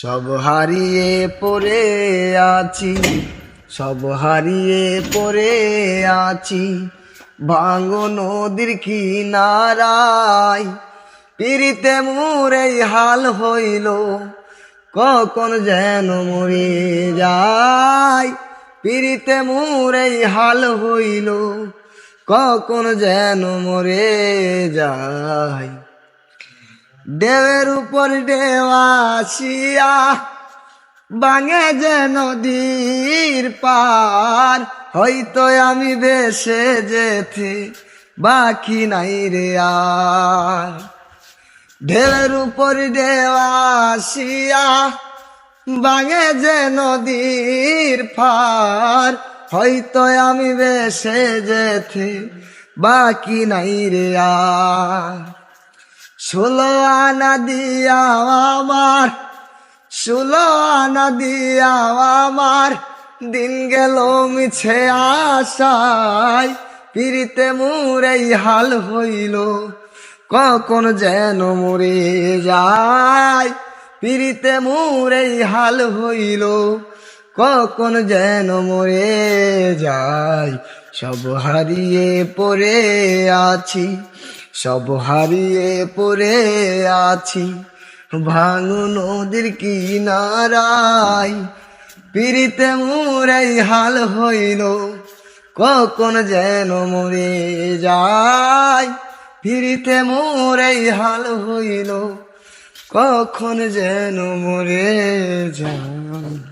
সব হারিয়ে পড়ে আছি, সব হারিয়ে পড়ে আছি। ভাঙো নদীর কি কিনারায় পিরিতে মোরে হাল হইল, কখন যেন মরে যায়। পিরিতে মোরে হাল হইল, কখন যেন মরে যায়। দেবের উপর দেওয়াশিয়া বাঙে যে নদীর পার। হয়তো আমি বেশে যেতে বাকি নাই রে আর। ঢেউের উপর দেওয়াশিয়া বাঙে যে নদীর পার। হয়তো আমি বেশে যেতে বাকি নাই রে আর। ষোলো আনা দিয়া আমার ষোলো আনা দিয়া আমার, দিন গেল মিছে আশায় পিরিতে মুরেই হাল হইল, কখন যেন মরে যায় পিরিতে মুরেই হাল হইল, কখন যেন মরে যায়, সব হারিয়ে পড়ে আছি। সব হারিয়ে পড়ে আছি। ভাঙু নদীর কিনারায় পিড়িতে মুরাই হাল হইল। কখন যেন মরে যায় পিরিতে মোরাই হাল হইল। কখন যেন মরে যায়।